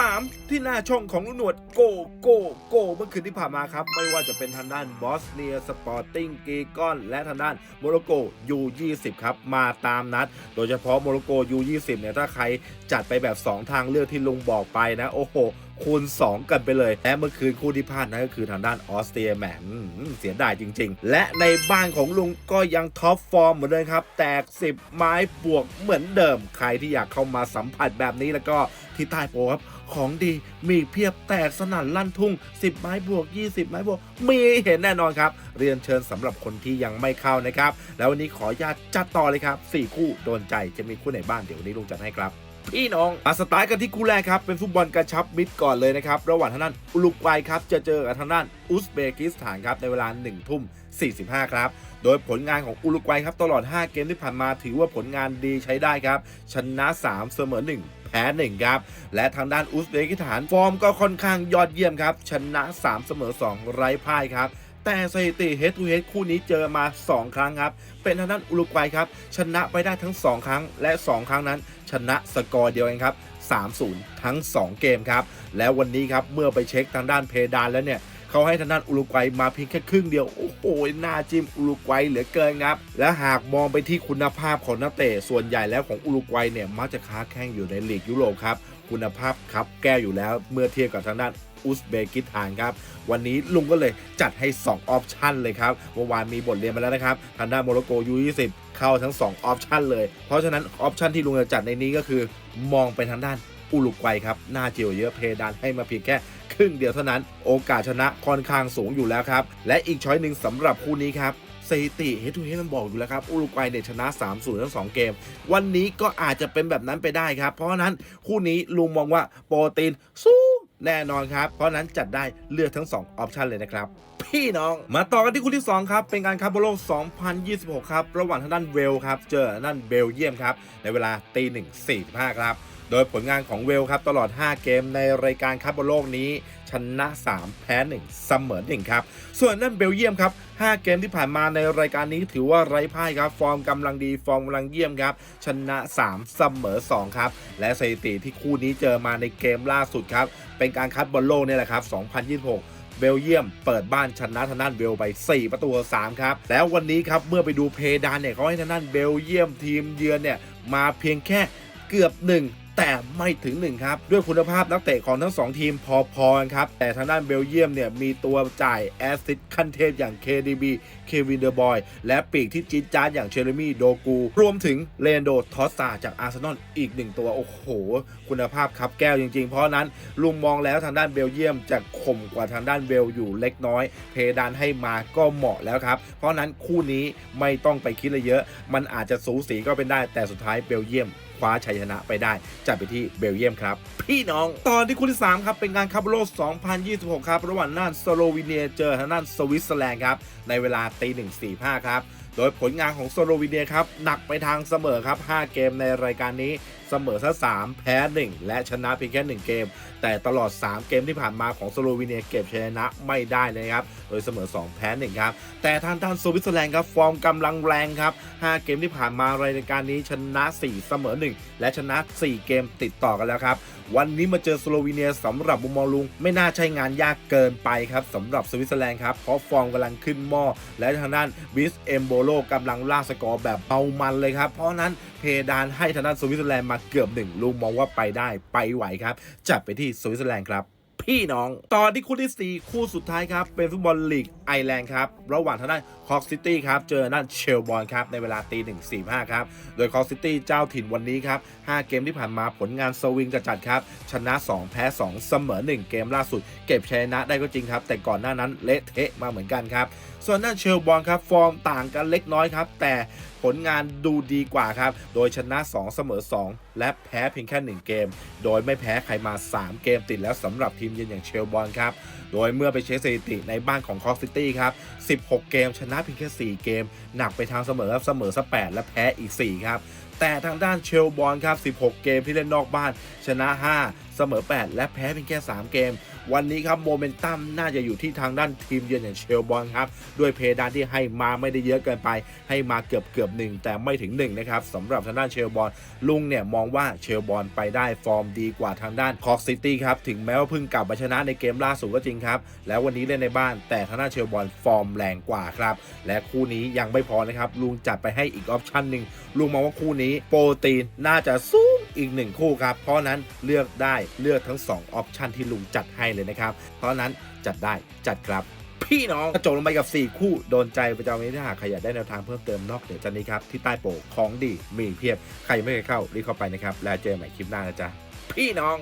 3 ที่หน้าช่องของลุงหนวดโกโกโกเมื่อคืนที่ผ่านมาครับ ไม่ว่าจะเป็นทางด้านบอสเนียสปอร์ติ้งกีกอน และทางด้านโมร็อกโกยู20ครับ มาตามนัด โดยเฉพาะโมร็อกโกยู20เนี่ยถ้าใครจัดไปแบบ 2 ทางเลือกที่ลุงบอกไปนะ โอ้โห คูณ 2 กันไปเลย และเมื่อคืนคู่ที่พลาดนั่นก็คือทางด้านออสเตรียแหมอืมเสียดายจริง ๆ และในบ้านของลุงก็ยังท็อปฟอร์มเหมือนเดิมครับ แตก 10 ไม้บวกเหมือนเดิม ใครที่อยากเข้ามาสัมผัสแบบนี้แล้วก็ที่ใต้โปรครับของดีมีเพียบแตกสนั่นลั่นทุ่ง 10 ไม้บวก 20 ไม้บวก มีเห็นแน่นอนครับ เรียนเชิญสำหรับคนที่ยังไม่เข้านะครับ แล้ววันนี้ขออนุญาตจัดต่อเลยครับ 4 คู่โดนใจจะมีคู่ไหนบ้างเดี๋ยววันนี้ลุงจัดให้ครับ พี่น้องมาสไตล์กันที่คู่แรกครับ เป็นฟุตบอลกระชับมิตรก่อนเลยนะครับ ระหว่างทางด้านอุรุกวัยครับ จะเจอกับทางด้านอุซเบกิสถานครับในเวลา1ทุ่ม 45 ครับ โดยผลงานของอุรุกวัยครับตลอด 5 เกมที่ผ่านมาถือว่าผลงานดีใช้ได้ครับ ชนะ 3 เสมอ 1แพ้1ครับ และทางด้านอุซเบกิสถานฟอร์มก็ค่อนข้างยอดเยี่ยมครับ ชนะ 3 เสมอ 2 ไร้พ่ายครับ แต่สถิติเฮดทูเฮดคู่นี้เจอมา 2 ครั้งครับ เป็นทางด้านอุรุกวัยครับ ชนะไปได้ทั้ง 2 ครั้ง และ 2 ครั้งนั้น ชนะสกอร์เดียวเองครับ 3-0 ทั้ง 2 เกมครับ แล้ววันนี้ครับ เมื่อไปเช็คทางด้านเพดานแล้วเนี่ยเขาให้ทางด้านอุรุกวัยมาเพียงแค่ครึ่งเดียว โอ้โหหน้าจิ้มอุรุกวัยเหลือเกินครับ และหากมองไปที่คุณภาพของนักเตะส่วนใหญ่แล้วของอุรุกวัยเนี่ยมักจะค้าแข่งอยู่ในลีกยุโรปครับคุณภาพครับแก้วอยู่แล้วเมื่อเทียบกับทางด้าน อุซเบกิสถานครับ วันนี้ลุงก็เลยจัดให้ 2 ออปชันเลยครับเมื่อวานมีบทเรียนมาแล้วนะครับทางด้านโมร็อกโกยู20เข้าทั้ง 2 ออปชันเลย เพราะฉะนั้นออปชันที่ลุงจะจัดในนี้ก็คือ มองไปทางด้านอุรุกวัยครับหน้าเจียวเยอะเพดานให้มาเพียงแค่ครึ่งเดียวเท่านั้นโอกาสชนะค่อนข้างสูงอยู่แล้วครับ และอีกช้อยหนึ่งสำหรับคู่นี้ครับสถิติเฮทูเฮมันบอกอยู่แล้วครับอุรุกวัยเนี่ยชนะ 3-0 ทั้ง 2 เกม วันนี้ก็อาจจะเป็นแบบนั้นไปได้ครับ เพราะฉะนั้นคู่นี้ลุงมองว่าโปรตีนสูง แน่นอนครับ เพราะนั้นจัดได้เลือกทั้ง 2 ออปชันเลยนะครับ พี่น้อง มาต่อกันที่คู่ที่ 2 ครับ เป็นการคัพบอลโลก 2026 ครับ ระหว่างทางด้านเวลครับ เจอทางด้านเบลเยียมครับ ในเวลาตีหนึ่งสี่สิบห้าครับ โดยผลงานของเวลครับตลอด 5 เกมในรายการคัพบอลโลกนี้ ชนะ 3 แพ้1เสมอ1ครับ ส่วนนั่นเบลเยียมครับ 5 เกมที่ผ่านมาในรายการนี้ถือว่าไร้พ่ายครับ ฟอร์มกำลังดีฟอร์มกำลังเยี่ยมครับ ชนะ 3 เสมอ 2 ครับ และสถิติที่คู่นี้เจอมาในเกมล่าสุดครับ เป็นการคัดบอลโลกนี่แหละครับ 2026เบลเยียมเปิดบ้านชนะทางด้านเวลไป 4 ประตู3ครับ แล้ววันนี้ครับเมื่อไปดูเพดานเนี่ยเขาให้ทางด้านเบลเยียมทีมเยือนเนี่ยมาเพียงแค่เกือบ 1 แต่ไม่ถึง1ครับ ด้วยคุณภาพนักเตะของทั้ง 2 ทีมพอๆครับ แต่ทางด้านเบลเยียมเนี่ย มีตัวจ่ายแอสซิสต์ขั้นเทพอย่าง KDB เควินเดอร์บอยและปีกที่จี๊ดจ๊าดอย่างเชเรมี่โดกู รวมถึงเลนโดทอสซาจากอาร์เซนอลอีกหนึ่งตัว โอ้โห คุณภาพครับแก้วจริงๆ เพราะนั้นลุงมองแล้วทางด้านเบลเยียมจะข่มกว่าทางด้านเวลอยู่เล็กน้อย เพดานให้มาก็เหมาะแล้วครับ เพราะนั้นคู่นี้ไม่ต้องไปคิดอะไรเยอะ มันอาจจะสูสีก็เป็นได้แต่สุดท้ายเบลเยียม คว้าชัยชนะไปได้จากไปที่เบลเยียมครับ พี่น้องตอนที่คู่ที่ 3 ครับเป็นการคัพโลก2026 ครับ ระหว่างน่านสโลวีเนียเจอทางน่านสวิตเซอร์แลนด์ครับในเวลาตีหนึ่งสี่ห้าครับ โดยผลงานของสโลวีเนียครับ หนักไปทางเสมอครับ 5 เกมในรายการนี้เสมอซะ3แพ้ 1 และชนะเพียงแค่ 1 เกม แต่ตลอด 3 เกมที่ผ่านมาของสโลวีเนียเก็บชัยชนะไม่ได้เลยครับ โดยเสมอ 2 แพ้ 1 ครับ แต่ทางด้านสวิตเซอร์แลนด์ครับ ฟอร์มกำลังแรงครับ 5 เกมที่ผ่านมารายการนี้ชนะ 4 เสมอ 1 และชนะ 4 เกมติดต่อกันแล้วครับ วันนี้มาเจอสโลวีเนียสำหรับมุมมองลุง ไม่น่าใช่งานยากเกินไปครับสำหรับสวิตเซอร์แลนด์ครับ เพราะฟอร์มกำลังขึ้นหม้อ และทางด้านบิสเอมโบโลกำลังล่าสกอร์แบบเมามันเลยครับ เพราะฉะนั้นเพดานให้ทางด้านสวิตเซอร์แลนด์มาเกือบหนึ่งลุงมองว่าไปได้ไปไหวครับ จัดไปที่สวิตเซอร์แลนด์ครับ พี่น้อง ตอนที่คู่ที่ 4 คู่สุดท้ายครับ เป็นฟุตบอลลีกไอแลนด์ครับ ระหว่างทางด้านคอกซิตี้ครับ เจอด้านเชลบอลครับ ในเวลาตีหนึ่งสี่ห้าครับ โดยคอกซิตี้เจ้าถิ่นวันนี้ครับ5เกมที่ผ่านมาผลงานสวิงจัดครับ ชนะ 2 แพ้ 2 เสมอ 1 เกมล่าสุด เก็บชัยชนะได้ก็จริงครับ แต่ก่อนหน้านั้นเละเทะมาเหมือนกันครับ ส่วนด้านเชลบอลครับฟอร์มต่างกันเล็กน้อยครับ แต่ผลงานดูดีกว่าครับ โดยชนะ 2 เสมอ 2 และแพ้เพียงแค่ 1 เกม โดยไม่แพ้ใครมา 3 เกมติดแล้วสำหรับทีมเยือนอย่างเชลบอลครับ โดยเมื่อไปเช็คสถิติในบ้านของคอฟซิตี้ครับ 16 เกม ชนะเพียงแค่ 4 เกม หนักไปทางเสมอครับเสมอซะ8และแพ้อีก 4 ครับ แต่ทางด้านเชลบอลครับ 16 เกมที่เล่นนอกบ้านชนะ 5 เสมอ 8 และแพ้เพียงแค่ 3 เกม วันนี้ครับโมเมนตัมน่าจะอยู่ที่ทางด้านทีมเยือนอย่างเชลบอลครับด้วยเพดานที่ให้มาไม่ได้เยอะเกินไป ให้มาเกือบเกือบหนึ่งแต่ไม่ถึง1นะครับสำหรับทางด้านเชลบอลลุงเนี่ยมองว่าเชลบอลไปได้ฟอร์มดีกว่าทางด้านคอกซิตี้ครับถึงแม้ว่าเพิ่งกลับมาชนะในเกมล่าสุดก็จริงครับแล้ววันนี้เล่นในบ้านแต่ทางด้านเชลบอลฟอร์มแรงกว่าครับและคู่นี้ยังไม่พอนะครับลุงจัดไปให้อีกออปชั่นหนึ่งลุงมองว่าคู่นี้โปรตีนน่าจะสูง อีกหนึ่งคู่ครับ เพราะนั้นเลือกได้เลือกทั้ง 2 ออปชันที่ลุงจัดให้เลยนะครับ เพราะนั้นจัดได้จัดครับพี่น้องจบลงไปกับ 4 คู่โดนใจประจำวันนี้ถ้าหากใครอยากได้แนวทางเพิ่มเติมนอกเหนือจากนี้ครับ ที่ใต้โปกของดีมีเพียบ ใครไม่เคยเข้ารีบเข้าไปนะครับ แล้วเจอกันใหม่คลิปหน้านะจ๊ะพี่น้อง